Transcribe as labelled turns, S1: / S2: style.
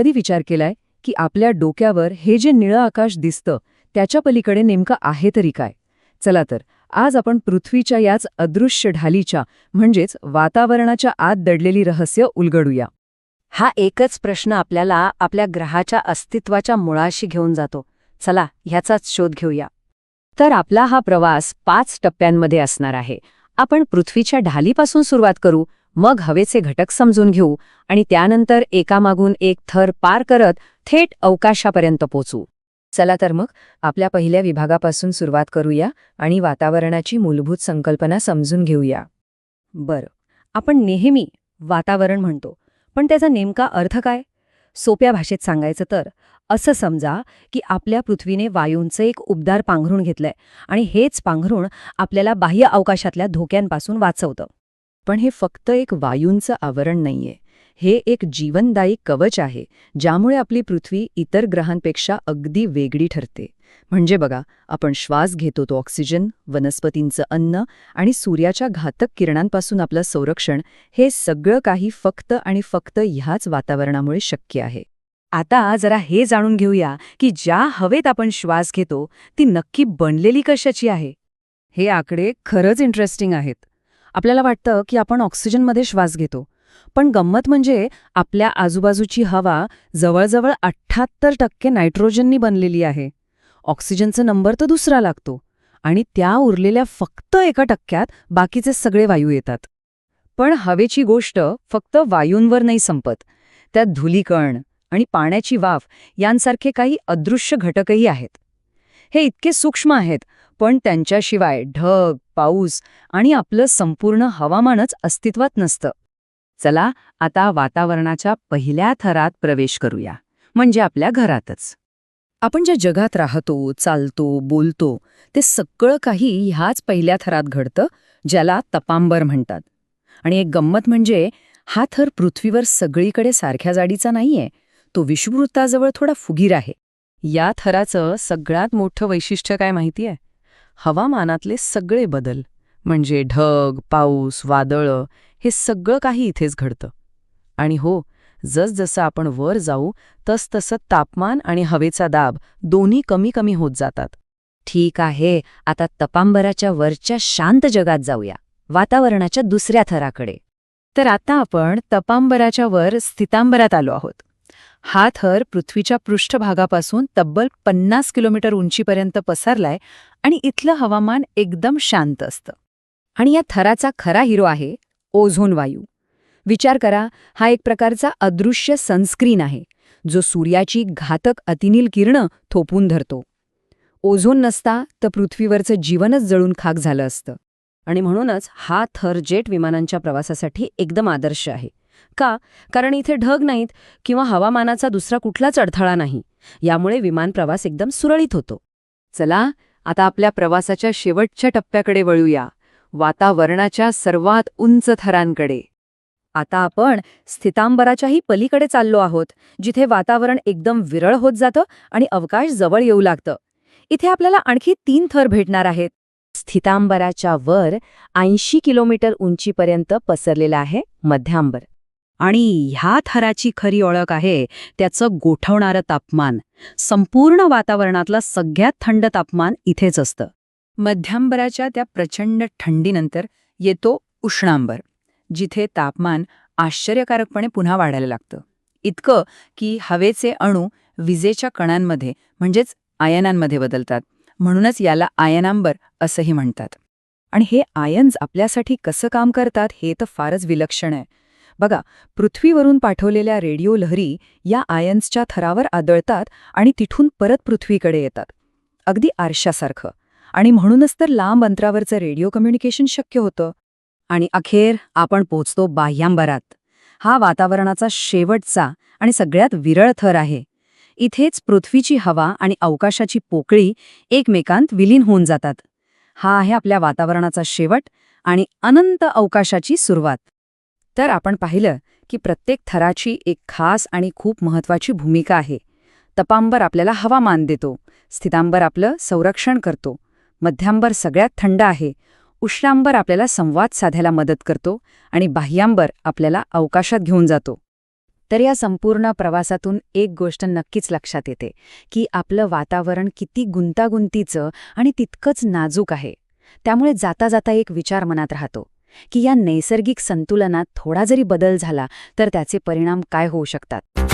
S1: कधी विचार केलाय की आपल्या डोक्यावर हे जे निळं आकाश दिसतं त्याच्या पलीकडे नेमकं आहे तरी काय? चला तर आज आपण पृथ्वीच्या याच अदृश्य ढालीच्या म्हणजेच वातावरणाच्या आत दडलेली रहस्य उलगडूया.
S2: हा एकच प्रश्न आपल्याला आपल्या ग्रहाच्या अस्तित्वाच्या मुळाशी घेऊन जातो. चला ह्याचाच शोध घेऊया. तर आपला हा प्रवास पाच टप्प्यांमध्ये असणार आहे. आपण पृथ्वीच्या ढालीपासून सुरुवात करू मग हवेचे घटक समजून घेऊ आणि त्यानंतर एकामागून एक थर पार करत थेट अवकाशापर्यंत पोचू.
S1: चला तर मग आपल्या पहिल्या विभागापासून सुरुवात करूया आणि वातावरणाची मूलभूत संकल्पना समजून घेऊया.
S2: बरं आपण नेहमी वातावरण म्हणतो पण त्याचा नेमका अर्थ काय? सोप्या भाषेत सांगायचं तर असं समजा की आपल्या पृथ्वीने वायूंचं एक उबदार पांघरून घेतलंय आणि हेच पांघरून आपल्याला बाह्य अवकाशातल्या धोक्यांपासून वाचवतं.
S1: पण हे फक्त एक वायूंचं आवरण नाहीये. हे एक जीवनदायी कवच आहे ज्यामुळे आपली पृथ्वी इतर ग्रहांपेक्षा अगदी वेगळी ठरते. म्हणजे बघा आपण श्वास घेतो तो ऑक्सिजन वनस्पतींचं अन्न आणि सूर्याच्या घातक किरणांपासून आपलं संरक्षण हे सगळं काही फक्त आणि फक्त ह्याच वातावरणामुळे शक्य आहे.
S2: आता जरा हे जाणून घेऊया की ज्या हवेत आपण श्वास घेतो ती नक्की बनलेली कशाची आहे?
S1: हे आकडे खरंच इंटरेस्टिंग आहेत.
S2: आपल्याला वाटतं की आपण ऑक्सिजनमध्ये श्वास घेतो. पण गंमत म्हणजे आपल्या आजूबाजूची हवा जवळजवळ अठ्ठ्याहत्तर टक्के नायट्रोजननी बनलेली आहे. ऑक्सिजनचा नंबर तर दुसरा लागतो आणि त्या उरलेल्या फक्त एका टक्क्यात बाकीचे सगळे वायू येतात.
S1: पण हवेची गोष्ट फक्त वायूंवर नाही संपत. त्यात धुलीकण आणि पाण्याची वाफ यांसारखे काही अदृश्य घटकही आहेत. हे इतके सूक्ष्म आहेत पण त्यांच्याशिवाय ढग पाऊस आणि आपलं संपूर्ण हवामानच अस्तित्वात नसतं. चला आता वातावरणाच्या पहिल्या थरात प्रवेश करूया म्हणजे आपल्या घरातच. आपण ज्या जगात राहतो चालतो बोलतो ते सगळं काही ह्याच पहिल्या थरात घडतं ज्याला तपांबर म्हणतात. आणि एक गंमत म्हणजे हा थर पृथ्वीवर सगळीकडे सारख्या जाडीचा नाहीये तो विषुववृत्ताजवळ थोडा फुगीर आहे. या थराचं सगळ्यात मोठं वैशिष्ट्य काय माहितीये? हवामानातले सगळे बदल म्हणजे ढग पाऊस वादळं हे सगळं काही इथेच घडतं. आणि हो जसजसं आपण वर जाऊ तसतसं तापमान आणि हवेचा दाब दोन्ही कमी कमी होत जातात.
S2: ठीक आहे आता तपांबराच्या वरच्या शांत जगात जाऊया वातावरणाच्या दुसऱ्या थराकडे.
S1: तर आता आपण तपांबराच्या वर स्थितांबरात आलो आहोत. हा थर पृथ्वीच्या पृष्ठभागापासून तब्बल पन्नास किलोमीटर उंचीपर्यंत पसरलाय आणि इथलं हवामान एकदम शांत असतं.
S2: आणि या थराचा खरा हिरो आहे ओझोन वायू. विचार करा हा एक प्रकारचा अदृश्य सनस्क्रीन आहे जो सूर्याची घातक अतिनील किरणं थोपून धरतो. ओझोन नसता तर पृथ्वीवरचं जीवनच जळून खाक झालं असतं. आणि म्हणूनच हा थर जेट विमानांच्या प्रवासासाठी एकदम आदर्श आहे. का? कारण इथे ढग नाहीत किंवा हवामानाचा दुसरा कुठलाच अडथळा नाही. यामुळे विमान प्रवास एकदम सुरळीत होतो.
S1: चला आता आपल्या प्रवासाच्या शेवटच्या टप्प्याकडे वळूया. वातावरणाच्या सर्वात उंच थरांकडे.
S2: आता आपण स्थितांबराच्याही पलीकडे चाललो आहोत जिथे वातावरण एकदम विरळ होत जातं आणि अवकाश जवळ येऊ लागतं. इथे आपल्याला आणखी तीन थर भेटणार आहेत. स्थितांबराच्या वर ऐंशी किलोमीटर उंचीपर्यंत पसरलेला आहे मध्यांबर.
S1: आणि ह्या थराची खरी ओळख आहे त्याचं गोठवणारं तापमान. संपूर्ण वातावरणातलं सगळ्यात थंड तापमान इथेच असतं. मध्यांबराच्या त्या प्रचंड थंडीनंतर येतो उष्णांबर जिथे तापमान आश्चर्यकारकपणे पुन्हा वाढायला लागतं. इतकं की हवेचे अणू विजेच्या कणांमध्ये म्हणजेच आयनांमध्ये बदलतात. म्हणूनच याला आयनांबर असंही म्हणतात. आणि हे आयन्स आपल्यासाठी कसं काम करतात हे तर फारच विलक्षण आहे. बघा पृथ्वीवरून पाठवलेल्या रेडिओ लहरी या आयन्सच्या थरावर आदळतात आणि तिथून परत पृथ्वीकडे येतात. अगदी आरशासारखं. आणि म्हणूनच तर लांब अंतरावरचं रेडिओ कम्युनिकेशन शक्य होतं.
S2: आणि अखेर आपण पोचतो बाह्यांबरात. हा वातावरणाचा शेवटचा आणि सगळ्यात विरळ थर आहे. इथेच पृथ्वीची हवा आणि अवकाशाची पोकळी एकमेकांत विलीन होऊन जातात. हा आहे आपल्या वातावरणाचा शेवट आणि अनंत अवकाशाची सुरुवात. तर आपण पाहिलं की प्रत्येक थराची एक खास आणि खूप महत्वाची भूमिका आहे. तपांबर आपल्याला हवामान देतो स्थितांबर आपलं संरक्षण करतो मध्यांबर सगळ्यात थंड आहे उष्णांबर आपल्याला संवाद साधायला मदत करतो आणि बाह्यांबर आपल्याला अवकाशात घेऊन जातो. तर या संपूर्ण प्रवासातून एक गोष्ट नक्कीच लक्षात येते की आपलं वातावरण किती गुंतागुंतीचं आणि तितकंच नाजूक आहे. त्यामुळे जाता जाता एक विचार मनात राहतो. की या नैसर्गिक संतुलनात थोडा जरी बदल झाला तर त्याचे परिणाम काय होऊ शकतात?